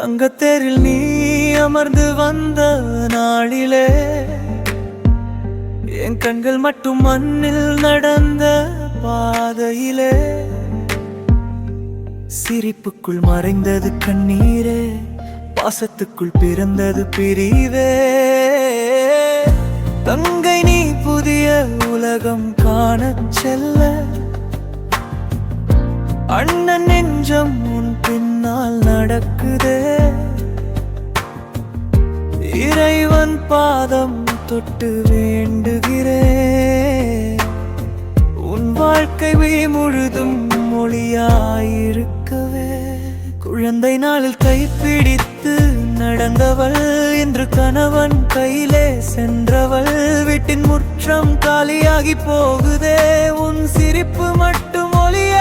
தங்கத்தேரில் நீ அமர்ந்து வந்த நாளிலே என் கண்கள் மட்டும் மண்ணில் நடந்த பாதையிலே சிரிப்புக்குள் மறைந்தது கண்ணீரே பாசத்துக்குள் பிறந்தது பிரிவே. தங்கை நீ புதிய உலகம் காண செல்ல அண்ணன் நெஞ்சம் பின்னால் நடக்குதே. இறைவன் பாதம் தொட்டு வேண்டுகிறே உன் வாழ்க்கை வே முழுதும் மொழியாயிருக்கவே. குழந்தை நாளில் கைப்பிடித்து நடந்தவள் இன்று கணவன் கையிலே சென்றவள். வீட்டின் முற்றம் காலியாகி போகுதே. உன் சிரிப்பு மட்டும் ஒளியாகி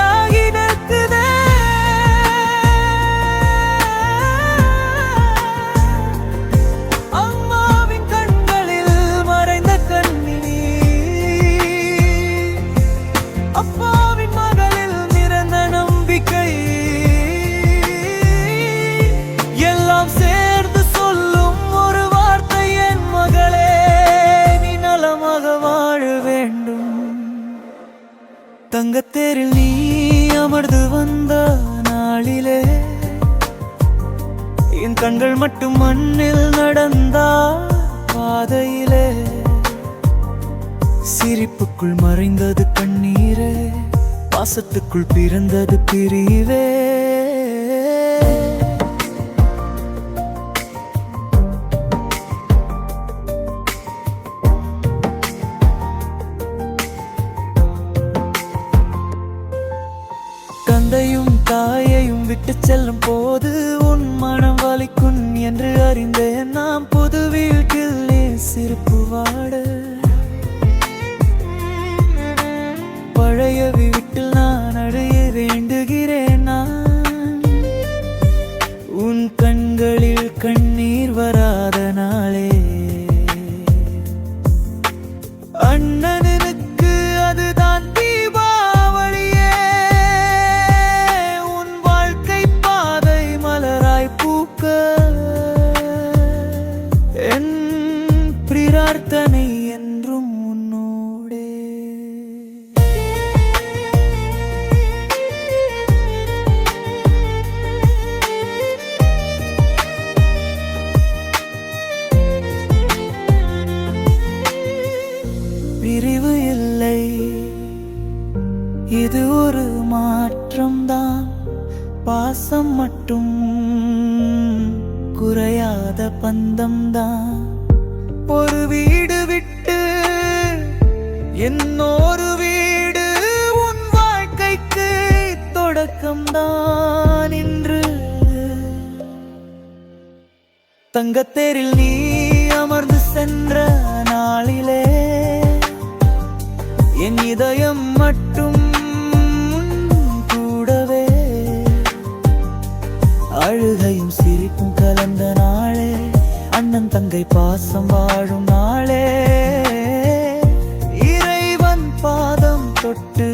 தங்கத்தேரில் நீ அமர்ந்து வந்த நாளிலே என் கண்கள் மட்டும் மண்ணில் நடந்தா பாதையிலே சிரிப்புக்குள் மறைந்தது கண்ணீரே பாசத்துக்குள் பிறந்தது பிரிவே. தந்தையும் தாயையும் விட்டு செல்லும் போது உன் மனம் வலிக்கும் என்று அறிந்தேன். நாம் புது வீட்டில் சிரிப்பு வாட. பழைய வீட்டில் நான் அடைய வேண்டுகிறேன் நான். உன் கண்களில் கண்ணீர் வராத நாளே. அண்ணன் பிரார்த்தனை என்றும் உன்னோடே. பிரிவு இல்லை. இது ஒரு மாற்றம்தான். பாசம் மட்டும் குறையாத பந்தம்தான். என்னொரு வீடு உன் வாழ்க்கைக்கு தொடக்கம்தான் இன்று. தங்கத்தேரில் நீ அமர்ந்து சென்ற நாளிலே என் இதயம் மட்டும் கூடவே. அழுகையும் சிரிப்பும் கலந்த நாளே அண்ணன் தங்கை பாசம் வாழும் நாளே. தொட்டு